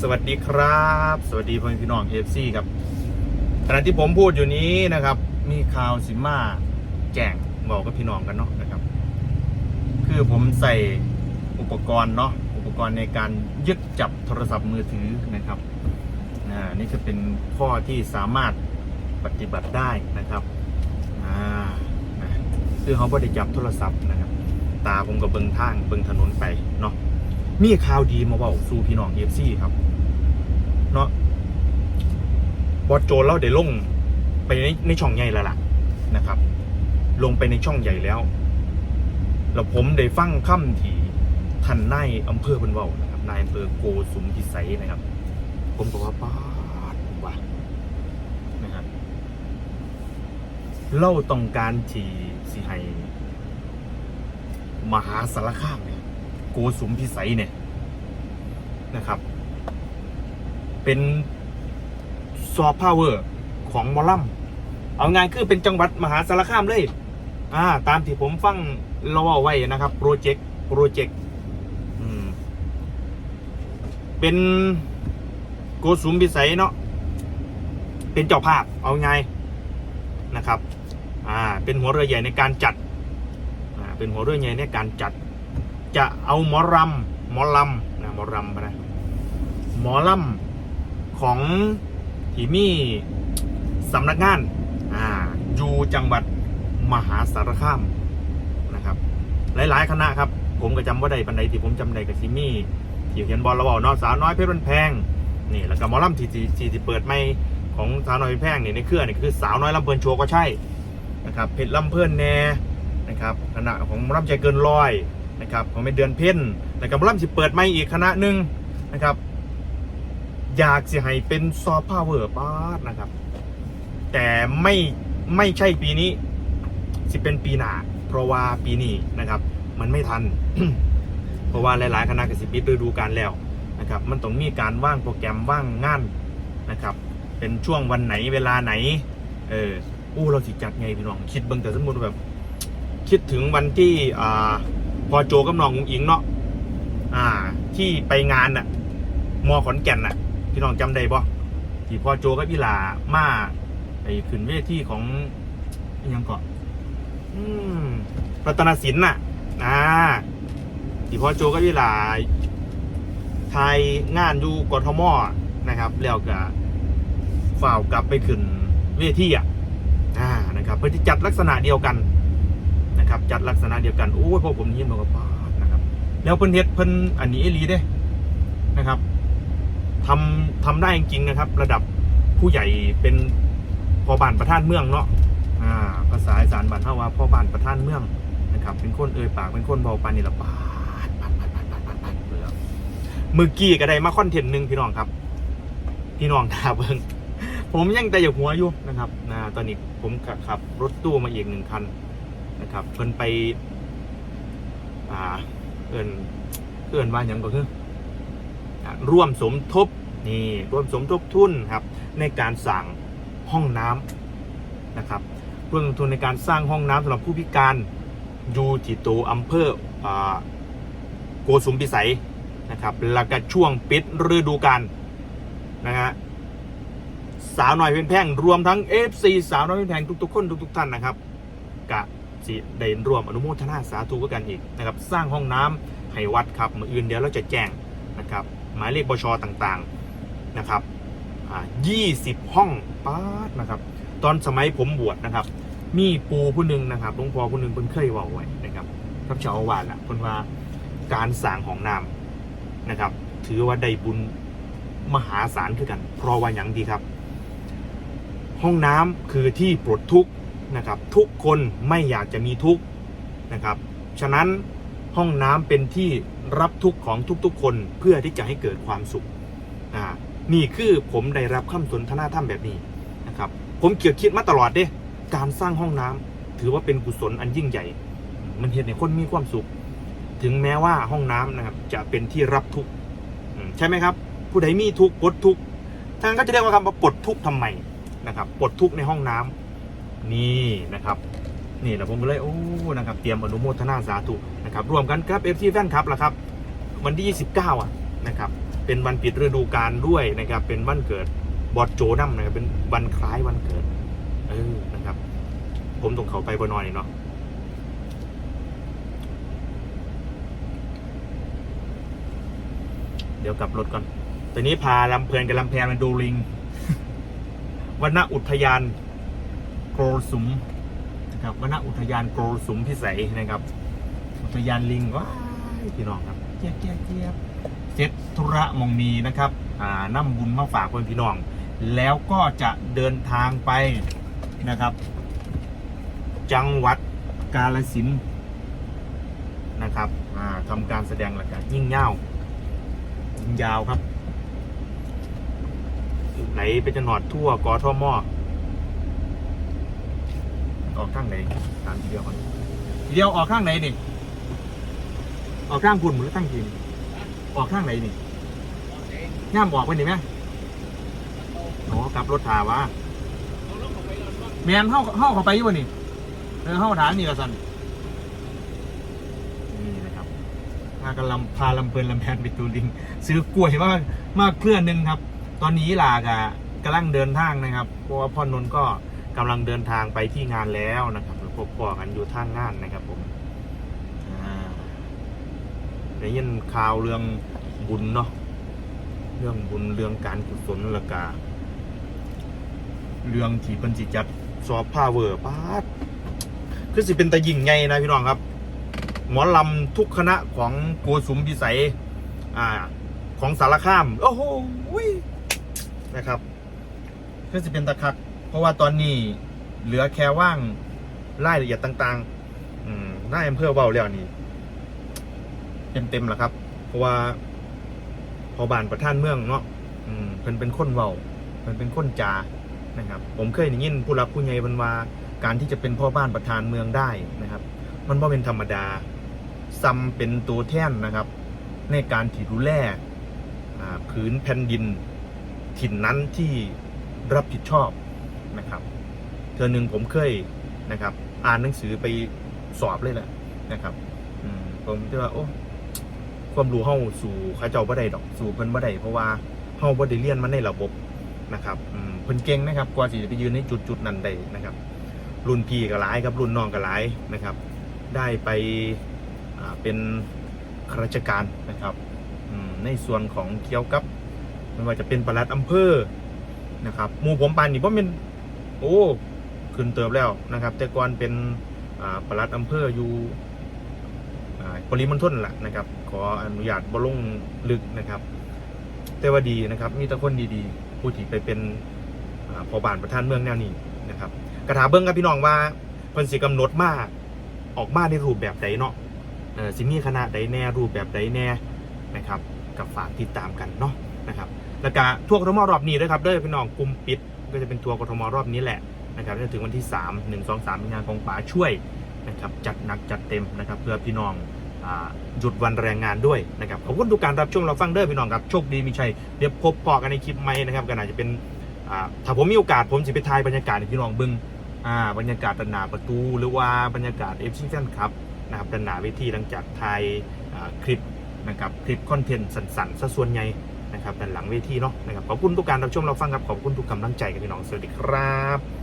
สวัสดีครับ สวัสดีพ่อพี่น้องเอฟซีครับขณะที่ผมพูดอยู่นี้นะครับ มีข่าวสิมาแจ้งบอกกับพี่น้องกันเนาะนะครับ คือผมใส่อุปกรณ์เนาะอุปกรณ์ในการยึดจับโทรศัพท์มือถือนะครับอ่านี่คือเป็นข้อที่สามารถปฏิบัติได้นะครับอ่านะคือเขาไม่ได้จับโทรศัพท์นะครับ ตาผมก็เบิงทางเบิงถนนไปเนาะมีข่าวดีมาเว่าสู่พี่น้องเอฟซีครับ เนาะบอสโจเราได้ลงไปในในช่องใหญ่แล้วล่ะนะครับ ลงไปในช่องใหญ่แล้วแล้วผมได้ฟังค่ำที่ท่านนายอำเภอเป็นเว่านะครับนายอำเภอโกสุมพิสัยนะครับ ผมก็ว่าป้าดว่ะนะครับเล่าต้องการที่สิให้มหาสารคามเนี่ยโกสุมพิสัยเนี่ยนะครับ เป็นซอฟต์พาวเวอร์ของมอลลัมเอางานคือเป็นจังหวัดมหาสารคามเลย อ่า ตามที่ผมฟังเราเอาไว้นะครับโปรเจกต์โปรเจกต์อืมเป็นโกสุมพิสัยเนาะเป็นเจ้าภาพเอาไงนะครับ อ่า เป็นหัวเรือใหญ่ในการจัด อ่า เป็นหัวเรือใหญ่ในการจัด จะเอาหมอรำหมอลำนะหมอรำนะหมอลำ ของที่มีสำนักงานอ่าอยู่จังหวัดมหาสารคามนะครับ หลายๆ คณะครับ ผมก็จำว่าใดปันใดที่ผมจำได้กับซิมี่ที่เขียนบอลเราบอกเนาะสาวน้อยเพชรบันแพงนี่แล้วก็มอลำที่ที่ที่ที่เปิดไม่ของสาวน้อยเพชรแพงนี่ในเครือนี่คือสาวน้อยลำเพลินโชว์ก็ใช่นะครับเพชรลำเพลินแน่นะครับคณะของมอลำใจเกินร้อยนะครับของเป็นเดือนเพ่นนะครับมอลำสิเปิดไม่อีกคณะหนึ่งนะครับ อยากสิให้เป็นซอฟต์พาวเวอร์ป้าดนะครับ แต่ไม่ไม่ใช่ปีนี้ สิเป็นปีหนาเพราะว่าปีนี้นะครับ มันไม่ทัน เพราะว่าหลายๆคณะกสิปิดฤดูกาลแล้วนะครับ มันต้องมีการว่างโปรแกรมว่างงานนะครับ เป็นช่วงวันไหนเวลาไหน เอออู้เราสิจัดไงพี่น้อง คิดเบิ่งแต่สมมติแบบ คิดถึงวันที่อ่าพอโจกับน้องอุ๋งอิงเนาะอ่า ที่ไปงานน่ะมอขอนแก่นน่ะ พี่น้องจำได้ปะที่พ่อโจกับพี่หลามาไปขึ้นเวทีของยังเกาะอืมรัตนศิลป์น่ะอ่าที่พ่อโจกับพี่หลาไทยงานอยู่กทมนะครับ แล้วก็ฝ่าวกลับไปขึ้นเวทีอะอ่านะครับ เพื่อที่จัดลักษณะเดียวกันนะครับ จัดลักษณะเดียวกันโอ้ยพวกผมยินบอกว่าป้าดนะครับ แล้วเพิ่นเฮ็ดเพิ่นอันนี้เอลีเด้นะครับ ทำทำได้จริงนะครับ ระดับผู้ใหญ่เป็นพอบานประธานเมืองเนาะอ่าภาษาอีสานบ้านเฮาว่าพ่อบานประธานเมืองนะครับ เป็นคนเอ่ยปากเป็นคนเบาปานนี่ละปาดปาดปาดปาดปาดปาดปาดเลยครับมือกี้ก็ได้มาคอนเทนต์หนึ่งพี่น้องครับ พี่น้องทาเบิ่งผมยังแต่อยู่หัวอยู่นะครับนะตอนนี้ผมขับรถตู้มาอีกหนึ่งคันนะครับ เพิ่นไป อ่า เอินเอินว่าอย่างก็คือร่วมสมทบ นี่ร่วมสมทบทุนครับในการสั่งห้องน้ำนะครับร่วมลงทุนในการสร้างห้องน้ำสำหรับผู้พิการอยู่ที่ตัวอำเภออโกสุมพิสัยนะครับแล้วก็ช่วงปิดฤดูกาลนะฮะสาวหน่อยเพียนแพงรวมทั้ง FC สาวน้อยเพียนแพงทุกๆคนทุก ๆ ท่านนะครับกะสิได้รวมอนุโมทนาสาธุกันอีกนะครับ สร้างห้องน้ำให้วัดครับมืออื่นเดี๋ยวเราจะแจ้งนะครับ หมายเลขบชต่างๆ นะครับอ่า20ห้องป้าดนะครับ ตอนสมัยผมบวชนะครับ มีปูผู้หนึ่งนะครับหลวงพ่อผู้หนึ่งเพิ่นเคยว่าไว้นะครับครับเจ้าอาวาสละเพิ่นว่าการสร้างห้องน้ำนะครับ ถือว่าได้บุญมหาศาลคือกัน เพราะว่าอย่างดีครับ ห้องน้ำคือที่ปลดทุกข์นะครับ ทุกคนไม่อยากจะมีทุกข์นะครับ ฉะนั้นห้องน้ำเป็นที่รับทุกข์ของทุกๆคนเพื่อที่จะให้เกิดความสุขอ่า นี่คือผมได้รับคำสนทนาธรรมแบบนี้นะครับ ผมเกี่ยวคิดมาตลอดเด้การสร้างห้องน้ำถือว่าเป็นกุศลอันยิ่งใหญ่ มันเห็นในคนมีความสุข ถึงแม้ว่าห้องน้ำนะครับ จะเป็นที่รับทุกข์ใช่ไหมครับ ผู้ใดมีทุกข์ปลดทุกข์ทางก็จะเรียกว่าคำว่าปลดทุกข์ทำไมนะครับปลดทุกข์ในห้องน้ำนี่นะครับนี่แหละผมก็เลยโอ้นะครับเตรียมอนุโมทนาสาธุนะครับรวมกันครับเอฟซีแฟนครับละครับ วันที่ 29 อะ นะครับเป็นวันปิดฤดูกาลด้วยนะครับเป็นวันเกิดบอดโจนัมนะครับเป็นวันคล้ายวันเกิดเออนะครับ ผมต้องเขาไปบนอยเนาะเดี๋ยวกลับรถก่อนตอนนี้พาลำเพลินกับลำแพนมาดูลิงวันอุทยานโกรสุมนะครับวันอุทยานโกรสุมพิสัยนะครับ อุทยานลิงว้าพี่น้องครับเจี๊ยบเจี๊ยบ เจี๊ยบเสร็จธุระมงนีนะครับอ่าน้ำบุญมาฝากเพื่อนพี่น้อง แล้วก็จะเดินทางไปนะครับ จังหวัดกาลสินนะครับทำการแสดงแล้วกันยิ่งเง่ายิ่งยาวครับไหนไปจะหนอดทั่วกอท่อมอออกข้างไหนตามทีเดียวก่อนทีเดียวออกข้างไหนนี่ออกข้างคุณหรือข้างทีน ออกข้างไหนนี่ย่ามออกไปนี่ไหมโอ้กลับรถถาวะแมนเข้าเข้าเข้าไปอยู่บ่นี่เออเข้าฐานนี่ละสันนี่นะครับพากันลำพาลำเพลินลำแพนไปตูลิง ซื้อกล้วยมากมากเคลื่อนหนึ่งครับ ตอนนี้ลากะกำลังเดินทางนะครับ เพราะว่าพ่อนนท์ก็กำลังเดินทางไปที่งานแล้วนะครับพบปอกันอยู่ทางงานนะครับผม ได้ยินข่าวเรื่องบุญเนาะเรื่องบุญเรื่องการกุศลและกาเรื่องที่เพิ่นสิจัดสอบพาเวอร์ปาดคือสิเป็นตะยิ่งไงนะพี่น้องครับ หมอลำทุกคณะของโกสุมพิสัยอ่า ของสารคาม โอ้โหนะครับก็จะเป็นตะคัก เพราะว่าตอนนี้เหลือแค่ว่างรายละเอียดต่างๆ อืมหน้าอำเภอเบาแล้วนี่ เต็มๆแล้วครับ เพราะว่าพอบานประท่านเมืองเนาะอืมเพิ่นเป็นคนเบาเพิ่นเป็นคนจานะครับ ผมเคยได้ยินผู้รักผู้ใหญ่บรรว่าการที่จะเป็นพ่อบ้านประธานเมืองได้นะครับ มันบ่เป็นธรรมดาซ้ำเป็นตัวแท่นนะครับ ในการที่ดูแลผืนแผ่นดินถิ่นนั้นที่รับผิดชอบนะครับเทือหนึ่งผมเคยนะครับ อ่านหนังสือไปสอบเลยแหละนะครับ อืมผมจะว่าโอ้ ความรู้เฮาสู่เข้าเจ้าบ่ได้ดอกสู่เพิ่นบ่ได้เพราะว่าเฮาบ่ได้เรียนมาในระบบนะครับเพิ่นเก่งนะครับกว่าสิจะไปยืนในจุดจุดๆนั้นได้นะครับ รุ่นพี่ก็หลายครับรุ่นน้องก็หลายนะครับ ได้ไปเป็นข้าราชการนะครับในส่วนของเกี่ยวกับไม่ว่าจะเป็นปลัดอำเภอนะครับหมู่ผมปานนี่เพราะเป็นโอ้ขึ้นเติบแล้วนะครับ แต่ก่อนเป็นอ่าปลัดอำเภออยู่ ปริมณฑลแหละนะครับ ขออนุญาตบลงลึกนะครับ แต่ว่าดีนะครับ มีแต่คนดีๆ ผู้ที่ไปเป็นพอบานประธานเมืองแนวนี้นะครับกระถาเบิ้องกับพี่น้องว่าเพิ่นสิกำหนดมาออกมาในรูปแบบใดเนาะสิมีคณะใดแน่รูปแบบใดแน่นะครับกับฝากติดตามกันเนาะนะครับ แล้วก็ทัวร์กทมรอบนี้ด้วยครับด้อพี่น้องกลุ่มปิดก็จะเป็นทัวร์กทมรอบนี้แหละนะครับจนถึงวันที่ 3 1 2 3มีงานกองป่าช่วยนะครับจัดหนักจัดเต็มนะครับ เพื่อพี่น้อง หยุดวันแรงงานด้วยนะครับขอบคุณทุกการรับชมเราฟังเด้อพี่น้องครับโชคดีมีชัยเดี๋ยวพบปอกันในคลิปใหม่นะครับก็น่าจะเป็นถ้าผมมีโอกาสผมจะไปถ่ายบรรยากาศพี่น้องเบึงบรรยากาศด้านนาประตู หรือว่าบรรยากาศเอฟซีแฟนครับนะครับด้านนาเวทีหลังจากถ่ายคลิปนะครับคลิปคอนเทนต์สั้นๆซะส่วนใหญ่นะครับด้านหลังเวทีเนาะนะครับขอบคุณทุกการรับชมเราฟังครับขอบคุณทุกกำลังใจกับพี่น้องสวัสดีครับ